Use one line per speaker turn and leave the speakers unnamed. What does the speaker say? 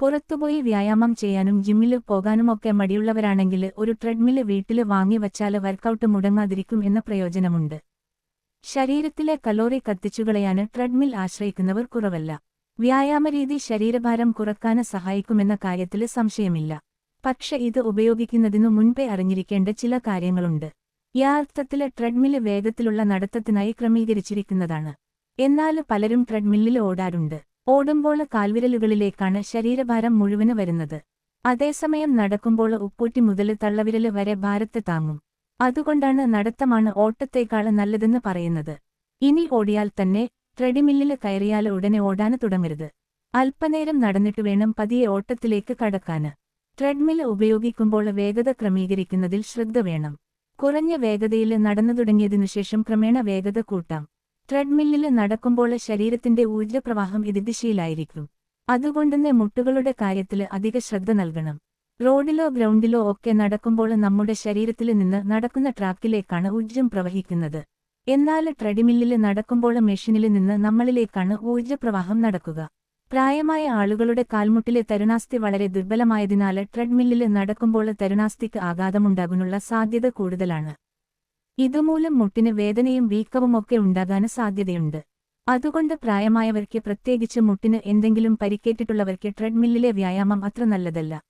പുറത്തുപോയി വ്യായാമം ചെയ്യാനും ജിമ്മിൽ പോകാനുമൊക്കെ മടിയുള്ളവരാണെങ്കിൽ ഒരു ട്രെഡ്മിൽ വീട്ടിൽ വാങ്ങി വച്ചാൽ വർക്കൗട്ട് മുടങ്ങാതിരിക്കും എന്ന പ്രയോജനമുണ്ട്. ശരീരത്തിലെ കലോറി കത്തിച്ചുകളയാന് ട്രെഡ്മിൽ ആശ്രയിക്കുന്നവർ കുറവല്ല. വ്യായാമരീതി ശരീരഭാരം കുറക്കാന് സഹായിക്കുമെന്ന കാര്യത്തിൽ സംശയമില്ല. പക്ഷെ ഇത് ഉപയോഗിക്കുന്നതിനു മുൻപേ അറിഞ്ഞിരിക്കേണ്ട ചില കാര്യങ്ങളുണ്ട്. യാർത്ഥത്തിലെ ട്രെഡ്മിൽ വേഗത്തിലുള്ള നടത്തത്തിനായി ക്രമീകരിച്ചിരിക്കുന്നതാണ്. എന്നാൽ പലരും ട്രെഡ്മില്ലിൽ ഓടാറുണ്ട്. ഓടുമ്പോൾ കാൽവിരലുകളിലേക്കാണ് ശരീരഭാരം മുഴുവൻ വരുന്നത്. അതേസമയം നടക്കുമ്പോൾ ഉപ്പൂറ്റി മുതൽ തള്ളവിരൽ വരെ ഭാരത്തെ താങ്ങും. അതുകൊണ്ടാണ് നടത്തമാണ് ഓട്ടത്തേക്കാൾ നല്ലതെന്ന് പറയുന്നത്. ഇനി ഓടിയാൽ തന്നെ ട്രെഡിമില്ലിൽ കയറിയാൽ ഉടനെ ഓടാന് തുടങ്ങരുത്. അല്പനേരം നടന്നിട്ട് വേണം പതിയെ ഓട്ടത്തിലേക്ക് കടക്കാന്. ട്രെഡ്മിൽ ഉപയോഗിക്കുമ്പോൾ വേഗത ക്രമീകരിക്കുന്നതിൽ ശ്രദ്ധ വേണം. കുറഞ്ഞ വേഗതയിൽ നടന്നു തുടങ്ങിയതിനുശേഷം ക്രമേണ വേഗത കൂട്ടാം. ട്രെഡ്മില്ലിൽ നടക്കുമ്പോൾ ശരീരത്തിന്റെ ഊർജപ്രവാഹം എതിർദിശയിലായിരിക്കും അതുകൊണ്ടുതന്നെ മുട്ടുകളുടെ കാര്യത്തിൽ അധിക ശ്രദ്ധ നൽകണം. റോഡിലോ ഗ്രൗണ്ടിലോ ഒക്കെ നടക്കുമ്പോൾ നമ്മുടെ ശരീരത്തിൽ നിന്ന് നടക്കുന്ന ട്രാക്കിലേക്കാണ് ഊർജം പ്രവഹിക്കുന്നത്. എന്നാൽ ട്രെഡ്മില്ലിൽ നടക്കുമ്പോൾ മെഷീനിൽ നിന്ന് നമ്മളിലേക്കാണ് ഊർജപ്രവാഹം നടക്കുക. പ്രായമായ ആളുകളുടെ കാൽമുട്ടിലെ തരുണാസ്ഥി വളരെ ദുർബലമായതിനാൽ ട്രെഡ്മില്ലിൽ നടക്കുമ്പോൾ തരുണാസ്ഥിക്ക് ആഘാതമുണ്ടാകാനുള്ള സാധ്യത കൂടുതലാണ്. ഇതുമൂലം മുട്ടിന് വേദനയും വീക്കവുമൊക്കെ ഉണ്ടാകാൻ സാധ്യതയുണ്ട്. അതുകൊണ്ട് പ്രായമായവർക്ക് പ്രത്യേകിച്ച് മുട്ടിന് എന്തെങ്കിലും പരിക്കേറ്റിട്ടുള്ളവർക്ക് ട്രെഡ്മില്ലിലെ വ്യായാമം അത്ര നല്ലതല്ല.